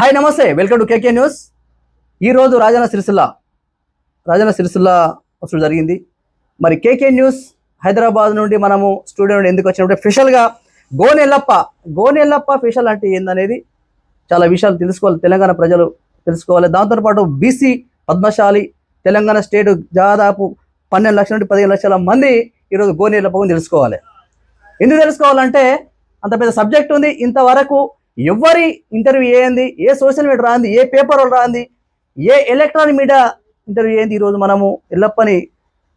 Hi నమస్తే. Welcome to KK news. ఈరోజు రాజన్న సిరిసిల్ల రాజన్న సిరిసిల్ల అసలు జరిగింది. మరి కేకే న్యూస్ హైదరాబాద్ నుండి మనము స్టూడియో నుండి ఎందుకు వచ్చినప్పుడు ఫిషల్గా గోనెల్లప్ప గోనెల్లప్ప ఫిషల్ అంటే ఏందనేది చాలా విషయాలు తెలుసుకోవాలి. తెలంగాణ ప్రజలు తెలుసుకోవాలి. దాంతోపాటు బీసీ పద్మశాలి తెలంగాణ స్టేట్ దాదాపు పన్నెండు లక్షల నుండి పదిహేను లక్షల మంది ఈరోజు గోనెల్లప్ప తెలుసుకోవాలి. ఎందుకు తెలుసుకోవాలంటే అంత పెద్ద సబ్జెక్ట్ ఉంది. ఇంతవరకు ఎవరి ఇంటర్వ్యూ ఏంది? ఏ సోషల్ మీడియా రాంది? ఏ పేపర్ వాళ్ళు రాంది? ఏ ఎలక్ట్రానిక్ మీడియా ఇంటర్వ్యూ ఏంది? ఈరోజు మనము ఎల్లప్పని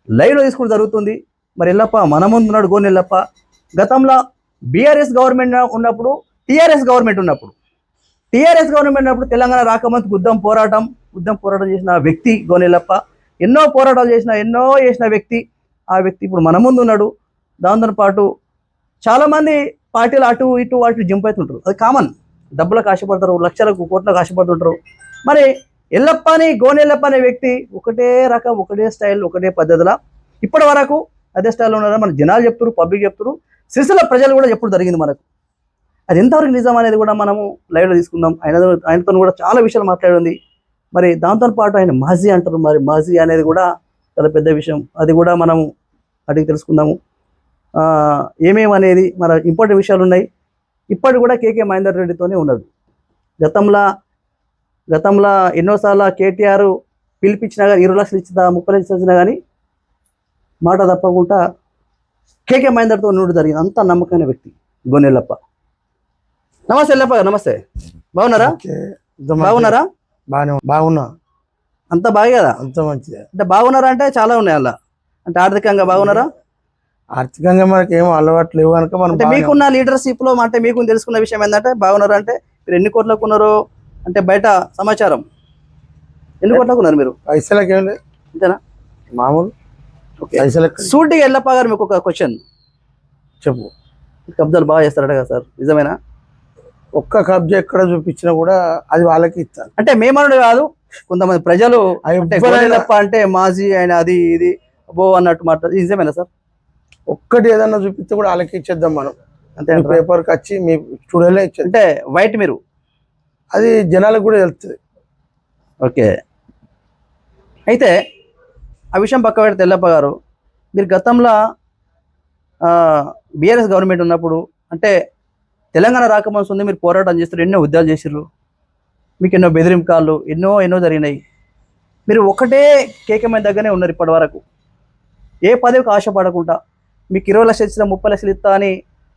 లైవ్లో తీసుకుని జరుగుతుంది. మరి ఎల్లప్ప మన ముందు ఉన్నాడు గోని ఎల్లప్ప. గతంలో బీఆర్ఎస్ గవర్నమెంట్ ఉన్నప్పుడు టీఆర్ఎస్ గవర్నమెంట్ ఉన్నప్పుడు. టీఆర్ఎస్ గవర్నమెంట్ ఉన్నప్పుడు తెలంగాణ రాకముందు గుద్దం పోరాటం గుద్దం పోరాటం చేసిన వ్యక్తి గోనెల్లప్ప ఎన్నో పోరాటాలు చేసిన ఎన్నో చేసిన వ్యక్తి. ఆ వ్యక్తి ఇప్పుడు మన ముందు ఉన్నాడు. దాంతో పాటు చాలామంది పార్టీలు అటు ఇటు అటు జంప్ అవుతుంటారు. అది కామన్ డబ్బులకు ఆశపడతారు లక్షలకు కోట్లకు ఆశపడుతుంటారు. మరి ఎల్లప్ప అని గోనెల్లప్ప అనే వ్యక్తి ఒకటే రకం ఒకటే స్టైల్ ఒకటే పద్ధతిలో ఇప్పటి వరకు అదే స్టైల్లో ఉన్నారా మన జనాలు చెప్తారు పబ్లిక్ చెప్తారు సిరిసిల్ల ప్రజలు కూడా ఎప్పుడు జరిగింది మనకు? అది ఎంతవరకు నిజం అనేది కూడా మనము లైవ్లో తీసుకుందాం. ఆయన ఆయనతో కూడా చాలా విషయాలు మాట్లాడింది. మరి దాంతో పాటు ఆయన మాజీ అంటారు మరి మాజీ అనేది కూడా చాలా పెద్ద విషయం. అది కూడా మనము అడిగి తెలుసుకుందాము. ఏమేమి అనేది మన ఇంపార్టెంట్ విషయాలు ఉన్నాయి ఇప్పటి కూడా కేకే మహేందర్ రెడ్డితోనే ఉన్నది. గతంలో గతంలో ఎన్నోసార్లు కేటీఆర్ పిలిపించినా కానీ ఇరవై లక్షలు ఇచ్చిన ముప్పై లక్షలు ఇచ్చినా కానీ మాట తప్పకుండా కేకే మహేందర్తో నుండి జరిగింది. అంత నమ్మకమైన వ్యక్తి గొన్నెల్లప్ప. నమస్తే ఎల్లప్ప గారు, నమస్తే. బాగున్నారా. బాగున్నారా? బాగానే ఉన్నా. బాగున్నా. అంత బాగా కదా? అంత మంచిదే. అంటే బాగున్నారా అంటే చాలా ఉన్నాయి అలా. అంటే ఆర్థికంగా బాగున్నారా? ఆర్థికంగా మనకి ఏం అలవాటు లేవు కనుక మనం మీకున్న లీడర్షిప్లో అంటే మీకు తెలుసుకున్న విషయం ఏంటంటే బాగున్నారు అంటే మీరు ఎన్ని కోట్లకు ఉన్నారు అంటే బయట సమాచారం. ఎన్ని కోట్లకు ఉన్నారు మీరు. పైసలకి ఏం లేదు అంతేనా? మామూలు ఓకే. పైసలకి సూటిగా ఎల్లప్ప గారు మీకు ఒక క్వశ్చన్ చెప్పు. కబ్జాలు బాగా చేస్తారట కదా సార్ నిజమేనా? ఒక్క కబ్జా ఎక్కడ చూపించినా కూడా అది వాళ్ళకి ఇస్తాను అంటే మేమనుడు కాదు కొంతమంది ప్రజలు అంటే మాజీ ఆయన అది ఇది బో అన్నట్టు మాట నిజమేనా సార్? ఒక్కటి ఏదన్నా చూపిస్తే కూడా వాళ్ళకి ఇచ్చేద్దాం మనం. అంటారా? పేపర్కి వచ్చి మీ స్టూడియోలో ఇచ్చేది. అంటే వైట్ మీరు? అది జనాలకు కూడా వెళ్తుంది ఓకే. అయితే ఆ విషయం పక్క పెడితే ఎల్లప్ప గారు మీరు గతంలో బీఆర్ఎస్ గవర్నమెంట్ ఉన్నప్పుడు అంటే తెలంగాణ రాకముందు ఉంది మీరు పోరాటం చేస్తారు ఎన్నో ఉద్యోగాలు చేసిర్రు. మీకు ఎన్నో బెదిరింపుకాళ్ళు ఎన్నో ఎన్నో జరిగినాయి. మీరు ఒకటే కేకమైన దగ్గరనే ఉన్నారు ఇప్పటి వరకు. ఏ పదవికి ఆశపడకుండా మీకు ఇరవై లక్షలు ఇచ్చిన ముప్పై లక్షలు ఇస్తా అని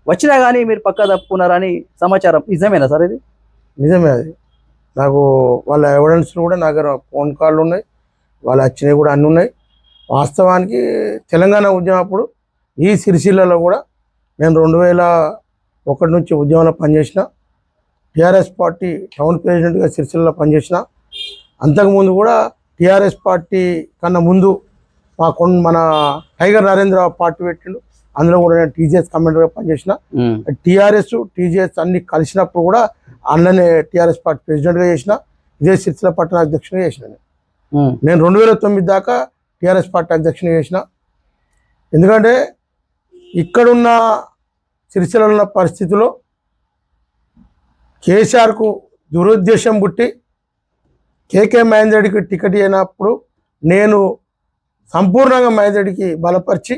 వచ్చినా కానీ మీరు పక్క తప్పుకున్నారని సమాచారం. నిజమేనా సార్ ఇది? నిజమే అది. నాకు వాళ్ళ ఎవిడెన్స్ కూడా నా దగ్గర ఫోన్ కాళ్ళు ఉన్నాయి. వాళ్ళు వచ్చినవి కూడా అన్నీ ఉన్నాయి. వాస్తవానికి తెలంగాణ ఉద్యమం అప్పుడు ఈ సిరిసిల్లలో కూడా నేను రెండు వేల ఒకటి నుంచి ఉద్యమంలో పనిచేసిన టీఆర్ఎస్ పార్టీ టౌన్ ప్రెసిడెంట్గా సిరిసిల్లలో పనిచేసిన అంతకుముందు కూడా టీఆర్ఎస్ పార్టీ కన్నా ముందు మా కొన్ మన టైగర్ నరేంద్ర పార్టీ పెట్టిండు. అందులో కూడా నేను టీజీఎస్ కమాండర్గా పనిచేసిన. టీఆర్ఎస్ టీజీఎస్ అన్ని కలిసినప్పుడు కూడా అన్ననే టీఆర్ఎస్ పార్టీ ప్రెసిడెంట్గా చేసిన ఇదే సిరిసిల్ల పట్టణ అధ్యక్షునిగా చేసిన నేను. రెండు వేల తొమ్మిది దాకా టీఆర్ఎస్ పార్టీ అధ్యక్షునిగా చేసిన. ఎందుకంటే ఇక్కడున్న సిరిసిల్ల ఉన్న పరిస్థితిలో కేసీఆర్కు దురుద్దేశం పుట్టి కేకే మహేందర్ రెడ్డికి టికెట్ అయినప్పుడు నేను సంపూర్ణంగా మహేందర్ రెడ్డికి బలపరిచి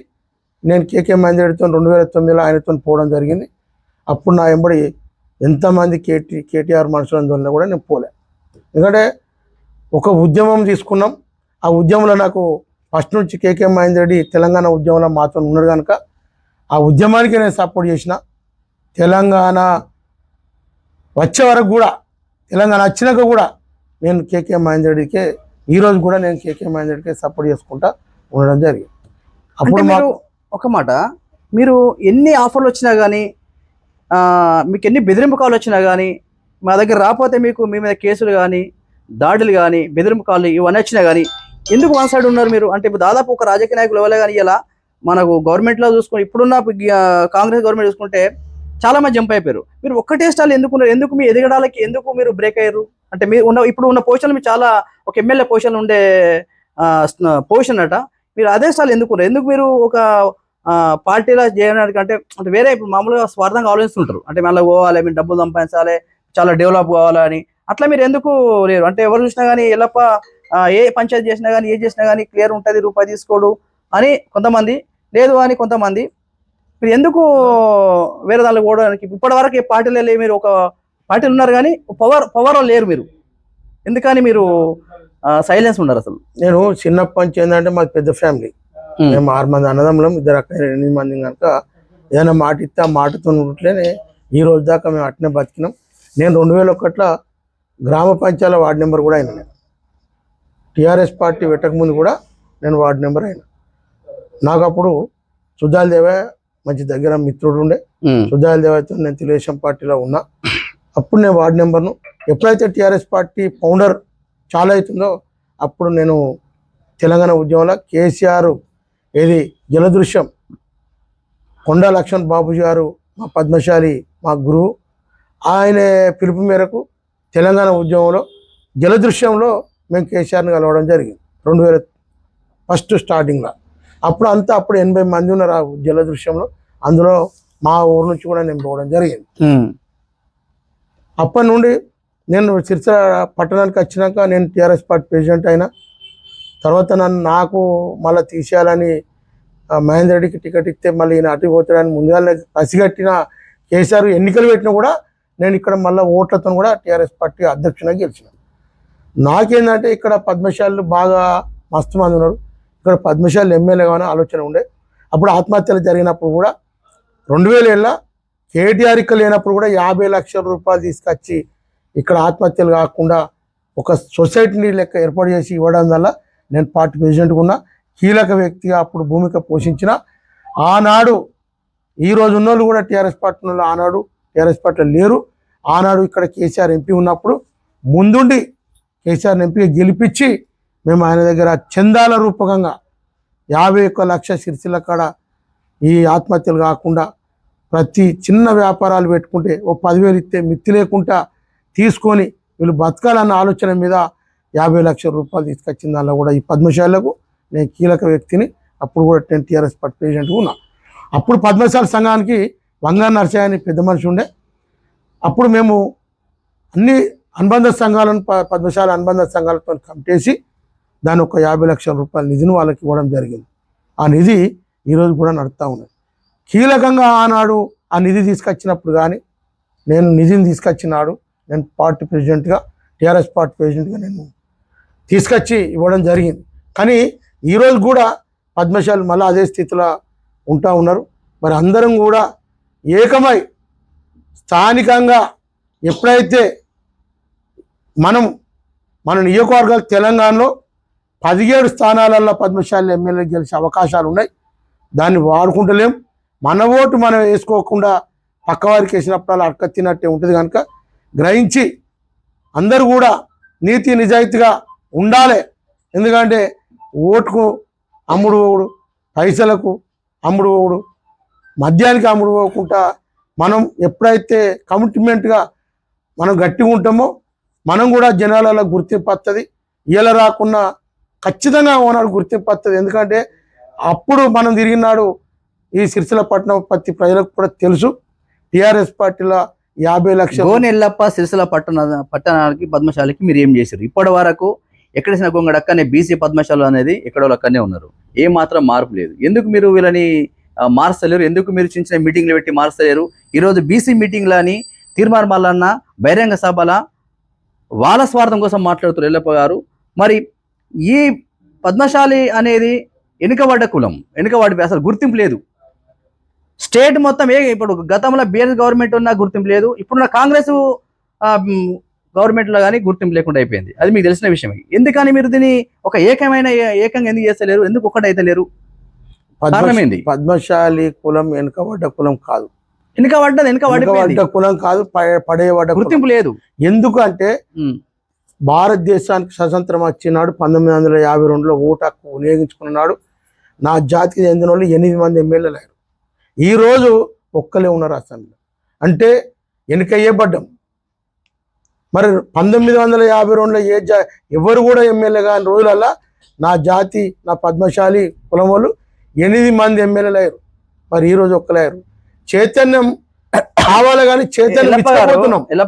నేను కేకే మహేందర్ రెడ్డితో రెండు వేల తొమ్మిదిలో ఆయనతో పోవడం జరిగింది. అప్పుడు నా వెంబడి ఎంతమంది కేటీ కేటీఆర్ మనుషులందువల్ల కూడా నేను పోలే. ఎందుకంటే ఒక ఉద్యమం తీసుకున్నాం. ఆ ఉద్యమంలో నాకు ఫస్ట్ నుంచి కేకే మహేందర్ రెడ్డి తెలంగాణ ఉద్యమంలో మాతో ఉన్నాడు కనుక ఆ ఉద్యమానికి నేను సపోర్ట్ చేసిన. తెలంగాణ వచ్చే వరకు కూడా తెలంగాణ వచ్చినాక కూడా నేను కేకే మహేందర్ రెడ్డికే ఈరోజు కూడా నేను కేకే మహేందర్ రెడ్డికే సపోర్ట్ చేసుకుంటా ఉండడం జరిగింది. అప్పుడు మాకు ఒక మాట. మీరు ఎన్ని ఆఫర్లు వచ్చినా కానీ మీకు ఎన్ని బెదిరింపు కాల్ వచ్చినా కానీ మా దగ్గర రాకపోతే మీకు మీ మీద కేసులు కానీ దాడులు కానీ బెదిరింపు కాళ్ళు ఇవన్నీ వచ్చినా కానీ ఎందుకు వన్ సైడ్ ఉన్నారు మీరు? అంటే ఇప్పుడు దాదాపు ఒక రాజకీయ నాయకులు ఎవరే కానీ ఇలా మనకు గవర్నమెంట్లో చూసుకుని ఇప్పుడున్న కాంగ్రెస్ గవర్నమెంట్ చూసుకుంటే చాలా మంది జంప్ అయిపోయారు. మీరు ఒక్కటే స్టాల్ ఎందుకు ఎందుకు మీ ఎదగడానికి ఎందుకు మీరు బ్రేక్ అయ్యారు? అంటే మీరు ఉన్న ఇప్పుడు ఉన్న పొజిషన్లు మీరు చాలా ఒక ఎమ్మెల్యే పొజిషన్ ఉండే పొజిషన్ అట. మీరు అదే స్టాల్ ఎందుకు ఎందుకు మీరు ఒక పార్టీలా చేయడానికి అంటే అంటే వేరే ఇప్పుడు మామూలుగా స్వార్థంగా ఆలోచిస్తుంటారు. అంటే మళ్ళీ పోవాలి మీరు డబ్బులు సంపాదించాలి చాలా డెవలప్ కావాలని. అట్లా మీరు ఎందుకు లేరు? అంటే ఎవరు చూసినా కానీ ఎల్లప్ప ఏ పంచాయతీ చేసినా కానీ ఏ చేసినా కానీ క్లియర్ ఉంటుంది రూపాయి తీసుకోడు అని కొంతమంది లేదు అని కొంతమంది. మీరు ఎందుకు వేరే దానిలో పోవడానికి? ఇప్పటి వరకు ఏ పార్టీలో మీరు ఒక పార్టీలు ఉన్నారు కానీ పవర్ పవర్లో లేరు మీరు. ఎందుకని మీరు సైలెన్స్ ఉన్నారు అసలు. నేను చిన్నప్పటి నుంచి ఏంటంటే మాది పెద్ద ఫ్యామిలీ. మేము ఆరు మంది అన్నదమ్ములం ఇద్దరు అక్క ఎనిమిది మంది కనుక ఏదైనా మాట ఇస్తే ఆ మాటతో ఉంటేనే ఈ రోజు దాకా మేము అట్నే బతికినాం. నేను రెండు వేల ఒకటిలో గ్రామ పంచాయతీ వార్డు నెంబర్ కూడా అయినా నేను. టీఆర్ఎస్ పార్టీ పెట్టకముందు కూడా నేను వార్డు నెంబర్ అయినా. నాకు అప్పుడు సుధాల్ దేవే మంచి దగ్గర మిత్రుడు ఉండే. సుధాల్ దేవతో నేను తెలుగుదేశం పార్టీలో ఉన్నా. అప్పుడు నేను వార్డు నెంబర్ను ఎప్పుడైతే టీఆర్ఎస్ పార్టీ ఫౌండర్ చాలా అవుతుందో అప్పుడు నేను తెలంగాణ ఉద్యమంలో కేసీఆర్ ఏది జలదృశ్యం. కొండా లక్ష్మణ్ బాబుజీ గారు మా పద్మశాలి మా గురువు ఆయన పిలుపు మేరకు తెలంగాణ ఉద్యమంలో జలదృశ్యంలో మేము కేసీఆర్ని కలవడం జరిగింది. రెండు వేల ఫస్ట్ స్టార్టింగ్లో. అప్పుడు అంతా అప్పుడు ఎనభై మంది ఉన్నారు ఆ జలదృశ్యంలో. అందులో మా ఊరు నుంచి కూడా నేను పోవడం జరిగింది. అప్పటి నుండి నేను సిరిసిల్ల పట్టణానికి వచ్చినాక నేను టీఆర్ఎస్ పార్టీ ప్రెసిడెంట్ అయినా తర్వాత నన్ను నాకు మళ్ళీ తీసేయాలని మహేందర్ రెడ్డికి టికెట్ ఇస్తే మళ్ళీ ఈయన అటు పోతాడని ముందుగానే పసిగట్టిన కేసీఆర్ ఎన్నికలు పెట్టినా కూడా నేను ఇక్కడ మళ్ళీ ఓట్లతో కూడా టీఆర్ఎస్ పార్టీ అధ్యక్షునిగా గెలిచిన. నాకేంటంటే ఇక్కడ పద్మశాలు బాగా మస్తు మంది ఉన్నారు. ఇక్కడ పద్మశాలు ఎమ్మెల్యే కానీ ఆలోచన ఉండే. అప్పుడు ఆత్మహత్యలు జరిగినప్పుడు కూడా రెండు వేల ఏళ్ళ కేటీఆర్ ఇక్కడ లేనప్పుడు కూడా యాభై లక్షల రూపాయలు తీసుకొచ్చి ఇక్కడ ఆత్మహత్యలు కాకుండా ఒక సొసైటీని లెక్క ఏర్పాటు చేసి ఇవ్వడం వల్ల నేను పార్టీ ప్రెసిడెంట్గా ఉన్నా కీలక వ్యక్తిగా అప్పుడు భూమిక పోషించిన ఆనాడు ఈ రోజు ఉన్నోళ్ళు కూడా టీఆర్ఎస్ పార్టీ వాళ్ళు ఆనాడు టీఆర్ఎస్ పార్టీలో లేరు. ఆనాడు ఇక్కడ కేసీఆర్ ఎంపీ ఉన్నప్పుడు ముందుండి కేసీఆర్ ఎంపీగా గెలిపించి మేము ఆయన దగ్గర చందాల రూపకంగా యాభై ఒక్క లక్ష సిరిసిల్ల కాడ ఈ ఆత్మహత్యలు కాకుండా ప్రతి చిన్న వ్యాపారాలు పెట్టుకుంటే ఓ పదివేలు ఇస్తే మిత్తి లేకుండా తీసుకొని వీళ్ళు బతకాలన్న ఆలోచన మీద యాభై లక్షల రూపాయలు తీసుకొచ్చిన దానిలో కూడా ఈ పద్మశాలకు నేను కీలక వ్యక్తిని. అప్పుడు కూడా టెన్ టీఆర్ఎస్ పార్టీ ప్రెసిడెంట్గా ఉన్నా. అప్పుడు పద్మశాల సంఘానికి వంగా నరసయ్య అని పెద్ద మనిషి ఉండే. అప్పుడు మేము అన్ని అనుబంధ సంఘాలను పద్మశాల అనుబంధ సంఘాలతో కమిటేసి దాని ఒక యాభై లక్షల రూపాయల నిధిని వాళ్ళకి ఇవ్వడం జరిగింది. ఆ నిధి ఈరోజు కూడా నడుస్తూ ఉన్నది. కీలకంగా ఆనాడు ఆ నిధి తీసుకొచ్చినప్పుడు కానీ నేను నిధిని తీసుకొచ్చినాడు నేను పార్టీ ప్రెసిడెంట్గా టీఆర్ఎస్ పార్టీ ప్రెసిడెంట్గా నేను తీసుకొచ్చి ఇవ్వడం జరిగింది. కానీ ఈరోజు కూడా పద్మశాలు మళ్ళీ అదే స్థితిలో ఉంటా ఉన్నారు. మరి అందరం కూడా ఏకమై స్థానికంగా ఎప్పుడైతే మనం మన నియోజకవర్గాలు తెలంగాణలో పదిహేడు స్థానాలలో పద్మశాలి ఎమ్మెల్యే గెలిచే అవకాశాలు ఉన్నాయి. దాన్ని వాడుకుంటలేం. మన ఓటు మనం వేసుకోకుండా పక్కవారికి వేసినప్పుడు అడక తిన్నట్టే ఉంటుంది కనుక గ్రహించి అందరూ కూడా నీతి నిజాయితీగా ఉండాలి. ఎందుకంటే ఓటుకు అమ్ముడు పోవుడు పైసలకు అమ్ముడు పోవుడు మద్యానికి అమ్ముడు పోకుండా మనం ఎప్పుడైతే కమిట్మెంట్గా మనం గట్టిగా ఉంటామో మనం కూడా జనాలలో గుర్తింపు వస్తుంది ఇలా రాకుండా ఖచ్చితంగా ఓనాడు గుర్తింపు వస్తుంది ఎందుకంటే అప్పుడు మనం తిరిగినాడు ఈ సిరిసిల్ల పట్టణం ప్రతి ప్రజలకు కూడా తెలుసు. టీఆర్ఎస్ పార్టీలో యాభై లక్షలు గోనెల్లప్ప ఎల్లప్ప పట్టణ పట్టణానికి పద్మశాలకి మీరు ఏం చేశారు? ఇప్పటి వరకు ఎక్కడేసిన గొంగడు అక్కనే బీసీ పద్మశాల అనేది ఎక్కడో అక్కడనే ఉన్నారు. ఏ మాత్రం మార్పు లేదు. ఎందుకు మీరు వీళ్ళని మార్చలేరు ఎందుకు మీరు చిన్న చిన్న మీటింగ్లు పెట్టి మార్చలేరు ఈరోజు బీసీ మీటింగ్లని తీర్మార్ మల్లన్న బహిరంగ సభల వాళ్ళ స్వార్థం కోసం మాట్లాడుతారు ఎల్లప్ప గారు. మరి ఈ పద్మశాలి అనేది వెనుకబడ్డ కులం. వెనుకబడి అసలు గుర్తింపు లేదు. స్టేట్ మొత్తం ఏ ఇప్పుడు గతంలో బీఆర్ఎస్ గవర్నమెంట్ ఉన్న గుర్తింపు లేదు ఇప్పుడున్న కాంగ్రెస్ గవర్నమెంట్లో కానీ గుర్తింపు లేకుండా అయిపోయింది. అది మీకు తెలిసిన విషయమే ఎందుకని మీరు దీన్ని ఒక ఏకమైన ఏకంగా ఎందుకు చేస్తలేరు? ఎందుకు ఒక్కటైతే లేరు? పద్మ- కారణం ఏంది? పద్మశాలి కులం వెనుకబడ్డ కులం కాదు. వెనుక పడ్డది వెనుక పడిపోయింది వెనుకబడ్డ కులం కాదు పడేయబడ్డ. గుర్తింపు లేదు. ఎందుకు అంటే భారతదేశానికి స్వతంత్రం వచ్చినాడు పంతొమ్మిది వందల యాభై రెండులో ఓటు హక్కు వినియోగించుకున్నాడు. నా జాతికి చెందిన వాళ్ళు ఎనిమిది మంది ఎమ్మెల్యేలు అయ్యారు. ఈరోజు ఒక్కలే ఉన్నారు అసెంబ్లీ అంటే వెనుకయ్యబడ్డం మరి పంతొమ్మిది వందల యాభై రెండులో ఏ జా ఎవరు కూడా ఎమ్మెల్యే కాని రోజులల్లా నా జాతి నా పద్మశాలి కులం వాళ్ళు ఎనిమిది మంది ఎమ్మెల్యేలు అయ్యారు. మరి ఈరోజు ఒక్కలే అయ్యారు. చైతన్యం కావాలి కానీ చైతన్యం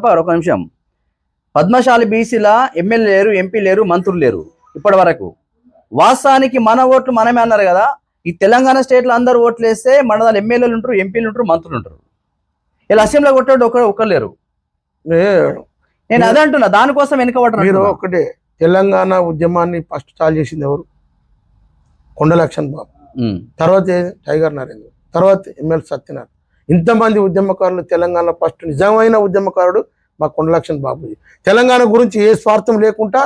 గారు ఒక నిమిషం. పద్మశాలి బీసీల ఎమ్మెల్యే లేరు ఎంపీ లేరు మంత్రులు లేరు ఇప్పటి వరకు. వాస్తవానికి మన ఓట్లు మనమే అన్నారు కదా ఈ తెలంగాణ స్టేట్లో అందరు ఓట్లు వేస్తే మన దాని ఎమ్మెల్యేలు ఉంటారు ఎంపీలు ఉంటారు మంత్రులు ఉంటారు. ఇలా అసెంబ్లీలో కొట్టాడు ఒకరు ఒకరు నేను అదే అంటున్నా దానికోసం వెనుకబడ్డారు మీరు ఒకటే తెలంగాణ ఉద్యమాన్ని ఫస్ట్ స్టార్ట్ చేసింది ఎవరు? కొండ లక్ష్మణ్ బాబు. తర్వాత టైగర్ నరేంద్ర. తర్వాత ఎమ్మెల్యే సత్యనారాయణ. ఇంతమంది ఉద్యమకారులు తెలంగాణ ఫస్ట్ నిజమైన ఉద్యమకారుడు మా కొండలక్ష్మణ్ బాబు తెలంగాణ గురించి ఏ స్వార్థం లేకుండా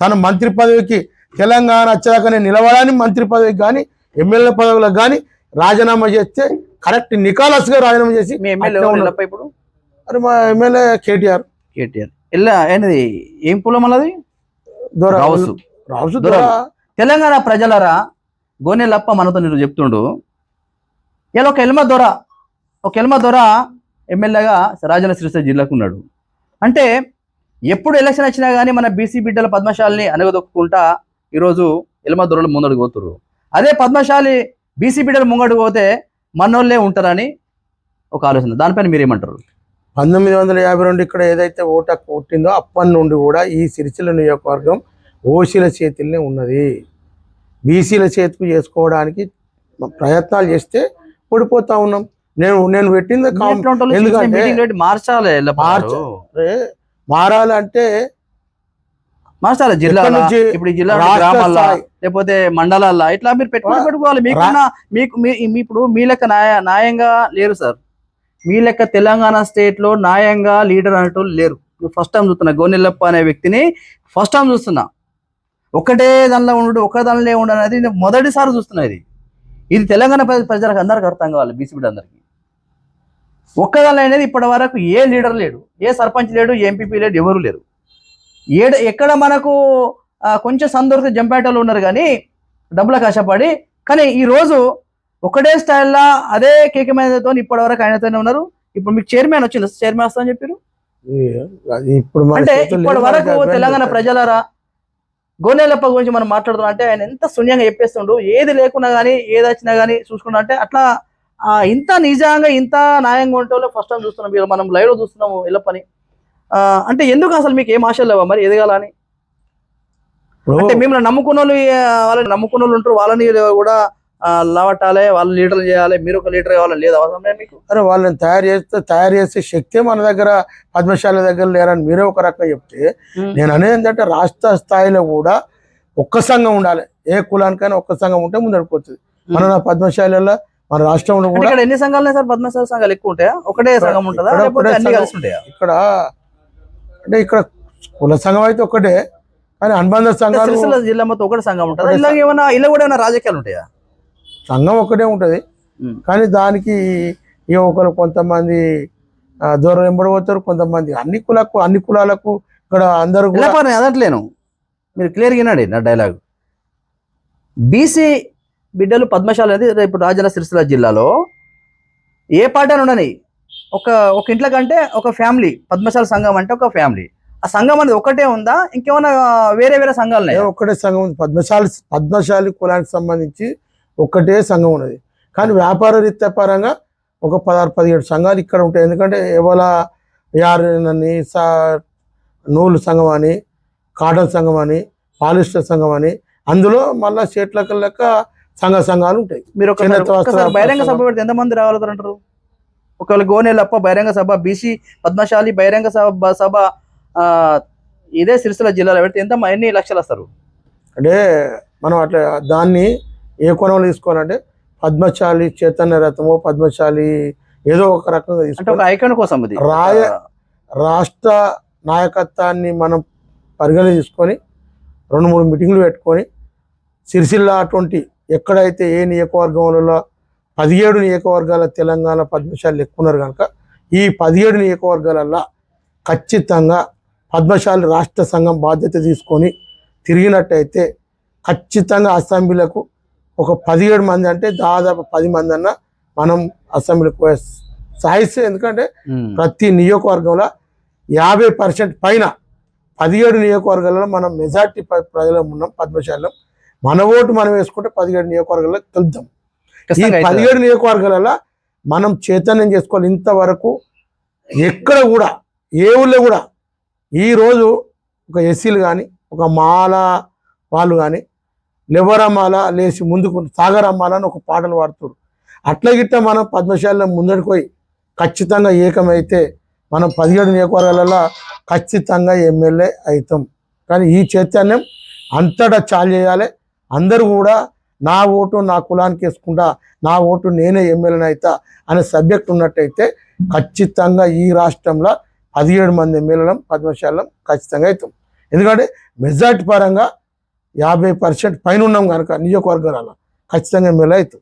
తన మంత్రి పదవికి తెలంగాణ వచ్చాకనే నిలవడాన్ని మంత్రి పదవికి కానీ ఎమ్మెల్యే పదవులకు కానీ రాజీనామా చేస్తే కరెక్ట్ నికాలస్గా రాజీనామా చేసి ఇప్పుడు? మరి మా ఎమ్మెల్యే కేటీఆర్. కేటీఆర్. ఇలా ఏంటిది? ఏం కులం అన్నది రావుసు. తెలంగాణ ప్రజలరా గోనెలప్ప మనతో నేను చెప్తుండు. ఇలా ఒక ఎల్మ దొర ఒక ఎల్మ దొర ఎమ్మెల్యేగా రాజన్న సిరిసిల్ల జిల్లాకు ఉన్నాడు. అంటే ఎప్పుడు ఎలక్షన్ వచ్చినా కానీ మన బీసీ బిడ్డల పద్మశాలిని అనగదొక్కుంటా ఈరోజు ఎల్మ దొరలు ముందడుగు పోతుర్రు. అదే పద్మశాలి బీసీ బిడ్డలు ముంగడు పోతే మనోళ్ళే ఉంటారని ఒక ఆలోచన. దానిపైన మీరేమంటారు? పంతొమ్మిది వందల యాభై రెండు ఇక్కడ ఏదైతే ఓటు హక్కు పుట్టిందో అప్పటి నుండి కూడా ఈ సిరిసిల్ల నియోజకవర్గం ఓసీల చేతుల్నే ఉన్నది. బీసీల చేతికి చేసుకోవడానికి ప్రయత్నాలు చేస్తే ఓడిపోతా ఉన్నాం. నేను నేను పెట్టింది ఎందుకంటే- మార్చాలి మారాలంటే మార్చాలి జిల్లాల? ఎక్కడి నుంచి? ఇప్పుడు ఈ జిల్లా గ్రామాల్లో. లేకపోతే మండలాల్లో ఇట్లా మీరు పెట్టుకుని పెట్టుకోవాలి. మీకన్నా మీకు ఇప్పుడు మీ లెక్క న్యాయ న్యాయంగా లేరు సార్. మీ లెక్క తెలంగాణ స్టేట్లో న్యాయంగా లీడర్ అనేటోళ్ళు లేరు. ఫస్ట్ టైం చూస్తున్నా. గోనెల్లప్ప అనే వ్యక్తిని ఫస్ట్ టైం చూస్తున్నా. ఒకటే దానిలో ఉండు ఒక దానిలో ఉండు అనేది మొదటిసారి చూస్తున్నా ఇది. ఇది తెలంగాణ ప్రజ- ప్రజలకు అందరికి అర్థం కావాలి బీసీ అందరికి. ఒక్కదానిలో అనేది ఇప్పటి వరకు ఏ లీడర్ లేడు ఏ సర్పంచ్ లేడు ఏ ఎంపీపీ లేడు ఎవరు లేరు. ఏడ ఎక్కడ మనకు కొంచెం సందొరికితే జంపేటలు ఉన్నారు కానీ డబ్బుల కష్టపడి. కానీ ఈ రోజు ఒకటే స్టైల్లో అదే కేకమేదతో ఇప్పటి వరకు ఆయనతోనే ఉన్నారు. ఇప్పుడు మీకు చైర్మన్ వచ్చింది చైర్మన్ వస్తా అని చెప్పారు ఇప్పుడు అంటే ఇప్పటి వరకు తెలంగాణ. ప్రజలరా గోనెలప్ప గురించి మనం మాట్లాడుతున్నాం అంటే ఆయన ఎంత శూన్యంగా చెప్పేస్తుండు. ఏది లేకున్నా కానీ ఏది వచ్చినా కానీ చూసుకున్నా అంటే అట్లా ఆ, ఇంత నిజంగా ఇంత న్యాయంగా ఉంటే ఫస్ట్ టైం చూస్తున్నాం. మనం లైవ్లో చూస్తున్నాము ఎల్లప్పని. అంటే ఎందుకు అసలు మీకు ఏం ఆశలు లేవా మరి? ఎదగాలని అంటే మిమ్మల్ని నమ్ముకున్న వాళ్ళు వాళ్ళని నమ్ముకున్న వాళ్ళు ఉంటారు వాళ్ళని కూడా లావట్టాలి వాళ్ళు లీడర్లు చేయాలి మీరు ఒక లీడర్ కావాలని లేదు అవసరం లేదు మీకు? అరే వాళ్ళని తయారు చేస్తే తయారు చేసే శక్తే మన దగ్గర పద్మశాల దగ్గర లేరని మీరే ఒక రకంగా చెప్తే నేను అనేది ఏంటంటే రాష్ట్ర స్థాయిలో కూడా ఒక్క సంఘం ఉండాలి. ఏ కులానికైనా ఒక్క సంఘం ఉంటే ముందడిపోతుంది మన పద్మశాలలో మన రాష్ట్రంలో కూడా ఎన్ని సంఘాలు సార్ పద్మశాల సంఘాలు ఎక్కువ ఉంటాయా? ఒకటే సంఘం ఉంటుందా? ఇక్కడ అంటే ఇక్కడ కుల సంఘం అయితే ఒకటే కానీ అనుబంధ సంఘాలు సిరిసిల్ల జిల్లా మొత్తం ఒకటే సంఘం ఉంటుందా. ఇలా ఏమైనా ఇలా కూడా ఏమైనా రాజకీయాలు ఉంటాయా? సంఘం ఒకటే ఉంటది. కానీ దానికి యువకులు కొంతమంది దూరం వెంబడిపోతారు కొంతమంది అన్ని కులకు అన్ని కులాలకు ఇక్కడ అందరూ అదట్లేను మీరు క్లియర్గా వినండి నా డైలాగ్ బీసీ బిడ్డలు పద్మశాల అనేది రేపు రాజన్న సిరిసిల్ల జిల్లాలో ఏ పార్టీ అని ఉండని ఒక ఒక ఇంట్లో కంటే ఒక ఫ్యామిలీ పద్మశాల సంఘం అంటే ఒక ఫ్యామిలీ. ఆ సంఘం అనేది ఒకటే ఉందా? ఇంకేమైనా వేరే వేరే సంఘాలు ఉన్నాయా? ఒక్కటే సంఘం ఉంది. పద్మశాలి పద్మశాలి కులానికి సంబంధించి ఒక్కటే సంఘం ఉన్నది. కానీ వ్యాపార రీత్యా పరంగా ఒక పదహారు పదిహేడు సంఘాలు ఇక్కడ ఉంటాయి. ఎందుకంటే ఎవల యారని సా నూలు సంఘం అని కాటన్ సంఘం అని పాలిస్టర్ సంఘం అని అందులో మళ్ళా షేట్లక లెక్క సంఘ సంఘాలు ఉంటాయి. మీరు బహిరంగ సభ. పెడితే ఎంతమంది అంటారు ఒకవేళ గోనెలప్ప బహిరంగ సభ బీసీ పద్మశాలి బహిరంగ సభ సభ ఇదే సిరిసిల్ల జిల్లాలో పెడితే ఎంత ఎన్ని లక్షలు వస్తారు? అంటే మనం అట్లా దాన్ని ఏ కోణంలో తీసుకోవాలంటే పద్మశాలి చైతన్య రథము పద్మశాలి ఏదో ఒక రకంగా ఒక ఐకాన్ కోసం ఇది రాయ- రాష్ట్ర నాయకత్వాన్ని మనం పరిగణ తీసుకొని రెండు మూడు మీటింగ్లు పెట్టుకొని సిరిసిల్ల అటువంటి ఎక్కడైతే ఏ నియోజకవర్గంలో పదిహేడు నియోజకవర్గాల తెలంగాణ పద్మశాలి ఎక్కున్నారు కనుక ఈ పదిహేడు నియోజకవర్గాలల్లో ఖచ్చితంగా పద్మశాలి రాష్ట్ర సంఘం బాధ్యత తీసుకొని తిరిగినట్టయితే ఖచ్చితంగా అసెంబ్లీలకు ఒక పదిహేడు మంది అంటే దాదాపు పది మంది అన్న మనం అసెంబ్లీకి పోయే సాయిస్తే ఎందుకంటే. ప్రతి నియోజకవర్గంలో యాభై పర్సెంట్ పైన పదిహేడు నియోజకవర్గాలలో మనం మెజార్టీ ప్రజలు ఉన్నాం పద్మశాలం మన ఓటు మనం వేసుకుంటే పదిహేడు నియోజకవర్గాల్లో కలుద్దాం ఈ. పదిహేడు నియోజకవర్గాలలో మనం చైతన్యం చేసుకోవాలి. ఇంతవరకు ఎక్కడ కూడా ఏ ఊళ్ళో కూడా ఈరోజు ఒక ఎస్సీలు కానీ ఒక మాల వాళ్ళు కానీ లెవరమ్మాల లేచి ముందుకు సాగరమ్మాల అని ఒక పాటలు పాడుతారు అట్లా గిట్ట మనం పద్మశాలలో ముందడికి పోయి ఖచ్చితంగా ఏకమైతే మనం పదిహేడు నియోజకవర్గాలలో ఖచ్చితంగా ఎమ్మెల్యే అవుతాం. కానీ ఈ చైతన్యం అంతటా చాలు చేయాలి. అందరూ కూడా నా ఓటు నా కులానికి వేసుకుంటా నా ఓటు నేనే ఎమ్మెల్యేని అవుతా అనే సబ్జెక్ట్ ఉన్నట్టయితే ఖచ్చితంగా ఈ రాష్ట్రంలో పదిహేడు మంది ఎమ్మెల్యేలం పద్మశాలం ఖచ్చితంగా అవుతాం. ఎందుకంటే మెజార్టీ పరంగా యాభై పర్సెంట్ పైన ఉన్నాం కనుక నియోజకవర్గాలలో ఖచ్చితంగా ఎమ్మెల్యే అవుతాం.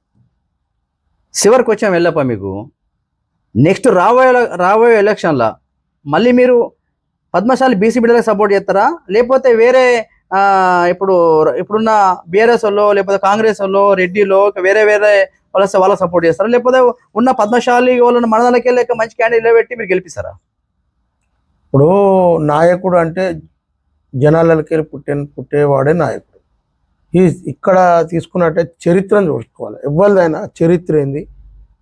చివరికి వచ్చాం వెళ్ళప్ప మీకు. నెక్స్ట్ రాబోయే రాబోయే ఎలక్షన్లో మళ్ళీ మీరు పద్మశాలి బీసీ బిడ్డలకు సపోర్ట్ చేస్తారా? లేకపోతే వేరే ఇప్పుడు ఇప్పుడున్న బీఆర్ఎస్ వాళ్ళు లేకపోతే కాంగ్రెస్ వాళ్ళు రెడ్డిలో వేరే వేరే వాళ్ళ వాళ్ళ సపోర్ట్ చేస్తారా? లేకపోతే ఉన్న పద్మశాలి వాళ్ళని మనదలకి లేక మంచి క్యాండిడేట్ పెట్టి మీరు గెలిపిస్తారా? ఇప్పుడు నాయకుడు అంటే జనాలకి వెళ్ళి పుట్టే పుట్టేవాడే నాయకుడు. ఈ ఇక్కడ తీసుకున్నట్టే చరిత్రను చూసుకోవాలి. ఎవరిదైనా చరిత్ర ఏంది?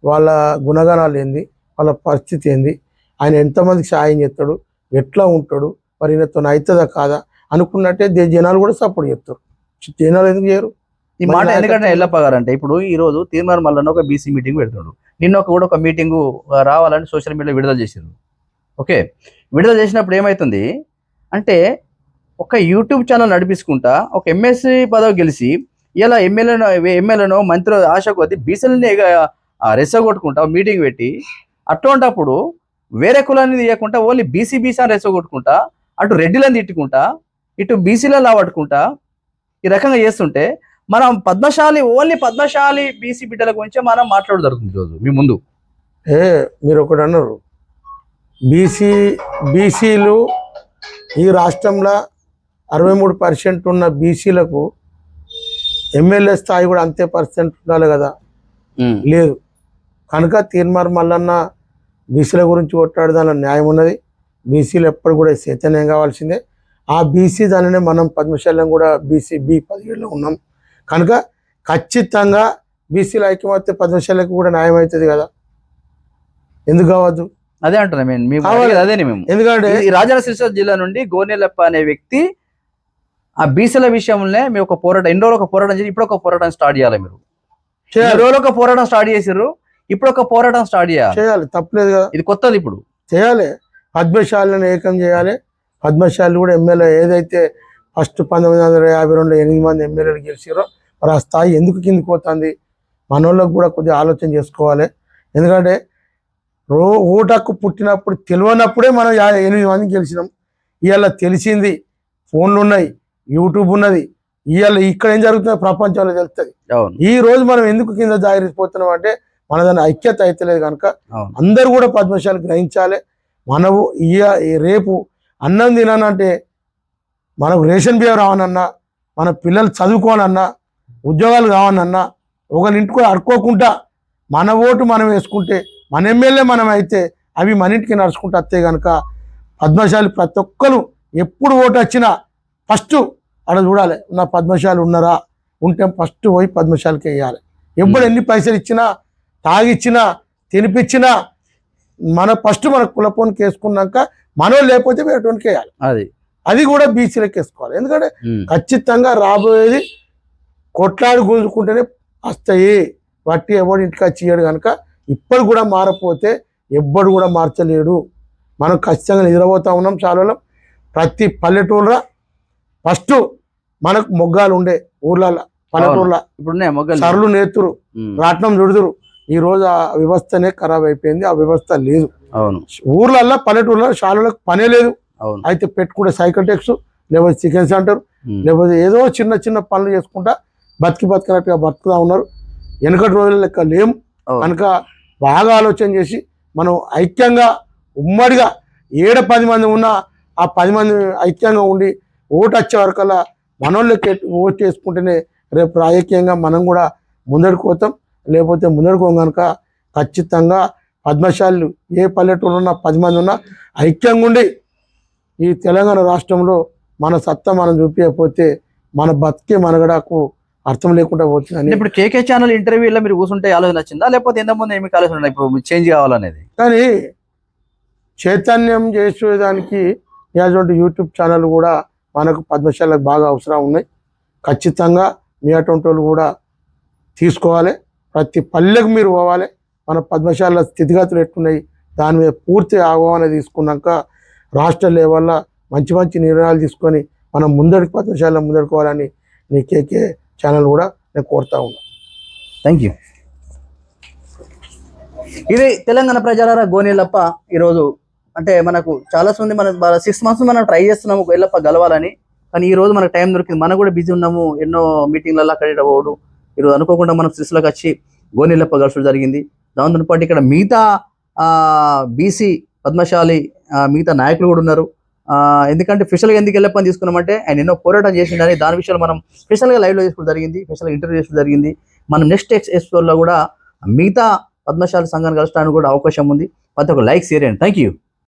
వాళ్ళ గుణగణాలు ఏంది? వాళ్ళ పరిస్థితి ఏంది? ఆయన ఎంతమందికి సాయం చేస్తాడు? ఎట్లా ఉంటాడు? మరి ఈయనతో అవుతుందా కాదా? అనుకున్నట్టే జనాలు కూడా సపోర్ట్ చేస్తారు. జనాలు ఎందుకు చేయరు? ఈ మాట ఎందుకంటే ఎల్లప్ప గారు అంటే ఇప్పుడు ఈ రోజు తీర్మానం మల్లన్న ఒక బీసీ మీటింగ్ పెడుతున్నాడు నిన్న ఒక కూడా ఒక మీటింగ్ రావాలని సోషల్ మీడియాలో విడుదల చేశారు ఓకే? విడుదల చేసినప్పుడు ఏమవుతుంది అంటే ఒక యూట్యూబ్ ఛానల్ నడిపించుకుంటా ఒక ఎంఎస్సి పదవి గెలిచి ఇలా ఎమ్మెల్యేను ఎమ్మెల్యేను మంత్రి ఆశ కొద్ది బీసీలని రెచ్చగొట్టుకుంటా మీటింగ్ పెట్టి అటువంటప్పుడు వేరే కులాన్ని తీయకుండా ఓన్లీ బీసీ బీసీ అని రెచ్చగొట్టుకుంటా అటు రెడ్డిలను తిట్టుకుంటా ఇటు బీసీలలో పట్టుకుంటా ఈ రకంగా చేస్తుంటే మనం పద్మశాలి ఓన్లీ పద్మశాలి బీసీ బిడ్డల గురించే మనం మాట్లాడు జరుగుతుంది ఈరోజు మీ ముందు. ఏ మీరు ఒకటి అన్నారు. బీసీ బీసీలు ఈ రాష్ట్రంలో అరవై మూడు పర్సెంట్ ఉన్న బీసీలకు ఎమ్మెల్యే స్థాయి కూడా అంతే పర్సెంట్ ఉండాలి కదా? లేదు. కనుక తీర్మార్ మల్లన్న బీసీల గురించి కొట్టాడు దానిలో న్యాయం ఉన్నది. బీసీలు ఎప్పుడు కూడా చైతన్యం కావాల్సిందే. ఆ బీసీ దానినే మనం పద్మశాలం కూడా బీసీ బి పదిహేడులో ఉన్నాం. కనుక ఖచ్చితంగా బీసీల ఐక్యమత్య పద్మశాలకు కూడా న్యాయం అవుతుంది కదా? ఎందుకు కావద్దు? అదే అంటున్నా మేము అదేనే మేము. ఎందుకంటే ఈ రాజన్న సిరిసిల్ల జిల్లా నుండి గోనెలప్ప అనే వ్యక్తి ఆ బీసీల విషయంలో మీ ఒక పోరాటం ఎన్ని రోజులు ఒక పోరాటం చేసి ఇప్పుడు ఒక పోరాటం స్టార్ట్ చేయాలి మీరు. రోజులు ఒక పోరాటం స్టార్ట్ చేసారు ఇప్పుడు ఒక పోరాటం స్టార్ట్ చేయాలి. చేయాలి. తప్పలేదు కదా? ఇది కొత్తది ఇప్పుడు. చేయాలి. పద్మశాలను ఏకం చేయాలి. పద్మశాలి కూడా ఎమ్మెల్యే ఏదైతే ఫస్ట్ పంతొమ్మిది వందల యాభై రెండు ఎనిమిది మంది ఎమ్మెల్యేలు గెలిచారో మరి ఆ స్థాయి ఎందుకు కిందికి పోతుంది? మనోళ్ళకు కూడా కొద్దిగా ఆలోచన చేసుకోవాలి. ఎందుకంటే రో ఓటకు పుట్టినప్పుడు తెలియనప్పుడే మనం ఎనిమిది మంది గెలిచినాం. ఇవాళ తెలిసింది ఫోన్లు ఉన్నాయి యూట్యూబ్ ఉన్నది. ఇవాళ ఇక్కడ ఏం జరుగుతుందో ప్రపంచంలో తెలుస్తుంది. ఈ రోజు మనం ఎందుకు కింద జారిపోతున్నాం అంటే మన దాని ఐక్యత అయితలేదు కనుక అందరూ కూడా పద్మశాలు గ్రహించాలి. మనము ఇయ రేపు అన్నం తినానంటే మనకు రేషన్ బియ్యం రావనన్నా మన పిల్లలు చదువుకోనన్నా ఉద్యోగాలు ఒకరి ఇంటికి అడుక్కోకుండా మన ఓటు మనం వేసుకుంటే మన ఎమ్మెల్యే మనం అయితే అవి మన ఇంటికి నడుచుకుంటూ వస్తే కనుక పద్మశాలి ప్రతి ఒక్కరు ఎప్పుడు ఓటు వచ్చినా ఫస్ట్ అక్కడ చూడాలి నా పద్మశాలి ఉన్నారా? ఉంటే ఫస్ట్ పోయి పద్మశాలికి వేయాలి. ఎప్పుడు ఎన్ని పైసలు ఇచ్చినా తాగిచ్చినా తినిపించినా మన ఫస్ట్ మన కులపోనికి వేసుకున్నాక మనం లేకపోతే వేరేటోనికి వేయాలి అది. అది కూడా బీసీలకు వేసుకోవాలి ఎందుకంటే. ఖచ్చితంగా రాబోయేది కొట్లాడి గుంజుకుంటేనే వస్తాయి. వట్టి ఎవడు ఇంటికి వచ్చి ఇయ్యడు కనుక ఇప్పుడు కూడా మారపోతే ఎవ్వడు కూడా మార్చలేడు. మనం ఖచ్చితంగా నిద్రపోతా ఉన్నాం చాలా ప్రతి పల్లెటూరులో ఫస్ట్ మనకు మొగ్గాలు ఉండే ఊర్లలో పల్లెటూర్ల ఇప్పుడు సరళు నేతురు. రాట్నం చుడుదురు. ఈ రోజు ఆ వ్యవస్థనే ఖరాబ్ అయిపోయింది ఆ వ్యవస్థ లేదు. అవును. ఊర్లల్లో పల్లెటూర్లో శాలలకు పనే లేదు. అవును. అయితే పెట్టుకుంటే సైకిల్ టెక్స్ లేకపోతే చికెన్ సెంటర్. లేకపోతే ఏదో చిన్న చిన్న పనులు చేసుకుంటా బతికి బతికినట్టుగా బతుకుతా ఉన్నారు. వెనకటి రోజుల లెక్క లేం. అవును. కనుక బాగా ఆలోచన చేసి మనం ఐక్యంగా ఉమ్మడిగా ఏడ పది మంది ఉన్నా ఆ పది మంది ఐక్యంగా ఉండి ఓటు వచ్చే వరకల్లా మనోళ్ళకి ఓటు వేసుకుంటేనే రేపు రాజకీయంగా మనం కూడా ముందడుకు పోతాం. లేకపోతే పోం కనుక ఖచ్చితంగా పద్మశాలు ఏ పల్లెటూరు ఉన్నా పది మంది ఉన్నా ఐక్యంగా ఉండి ఈ తెలంగాణ రాష్ట్రంలో మన సత్తా మనం చూపించకపోతే మన బతికే మనగడకు అర్థం లేకుండా అంటే పోతుందని ఇప్పుడు కేకే ఛానల్ ఇంటర్వ్యూలో మీరు కూర్చుంటే ఆలోచన వచ్చిందా? లేకపోతే ఎంత ముందు ఏమి ఆలోచన ఇప్పుడు చేంజ్ కావాలనేది? కానీ చైతన్యం చేసేదానికి ఇటువంటి యూట్యూబ్ ఛానల్ కూడా మనకు పద్మశాలకు బాగా అవసరం ఉన్నాయి. ఖచ్చితంగా మీ అటువంటి వాళ్ళు కూడా తీసుకోవాలి. ప్రతి పల్లెకు మీరు పోవాలి. మన పద్మశాల స్థితిగతులు ఎట్టున్నాయి దాని మీద పూర్తి ఆహ్వాన తీసుకున్నాక రాష్ట్ర లెవెల్లో మంచి మంచి నిర్ణయాలు తీసుకొని మనం ముందడికి పద్మశాల ముందడుకోవాలని నీ కేకే ఛానల్ కూడా నేను కోరుతా ఉన్నాను థ్యాంక్ యూ. ఇది తెలంగాణ ప్రజలారా గోనెల్లప్ప ఈరోజు. అంటే మనకు చాలా మంది మనం సిక్స్ మంత్స్ మనం ట్రై చేస్తున్నాము ఎల్లప్ప గెలవాలని. కానీ ఈ రోజు మనకు టైం దొరికింది. మనం కూడా బిజీ ఉన్నాము. ఎన్నో మీటింగ్లలో అక్కడ పోవడం. ఈరోజు అనుకోకుండా మనం సిరిసిలోకి వచ్చి గోనెల్లప్ప గెలచడం జరిగింది. దాంతో పాటు ఇక్కడ మిగతా బీసీ పద్మశాలి మిగతా నాయకులు కూడా ఉన్నారు. ఎందుకంటే స్పెషల్గా ఎందుకు వెళ్ళప్పని తీసుకున్నామంటే ఆయన ఎన్నో పోరాటం చేసిండని దాని విషయంలో మనం స్పెషల్గా లైవ్లో చేసుకోవడం జరిగింది స్పెషల్గా ఇంటర్వ్యూ చేసుకోవడం జరిగింది. మనం నెక్స్ట్ ఎక్స్పోర్లో కూడా మిగతా పద్మశాలి సంఘాన్ని కలచడానికి కూడా అవకాశం ఉంది. ప్రతి ఒక్క లైక్ షేర్ అండి థ్యాంక్ యూ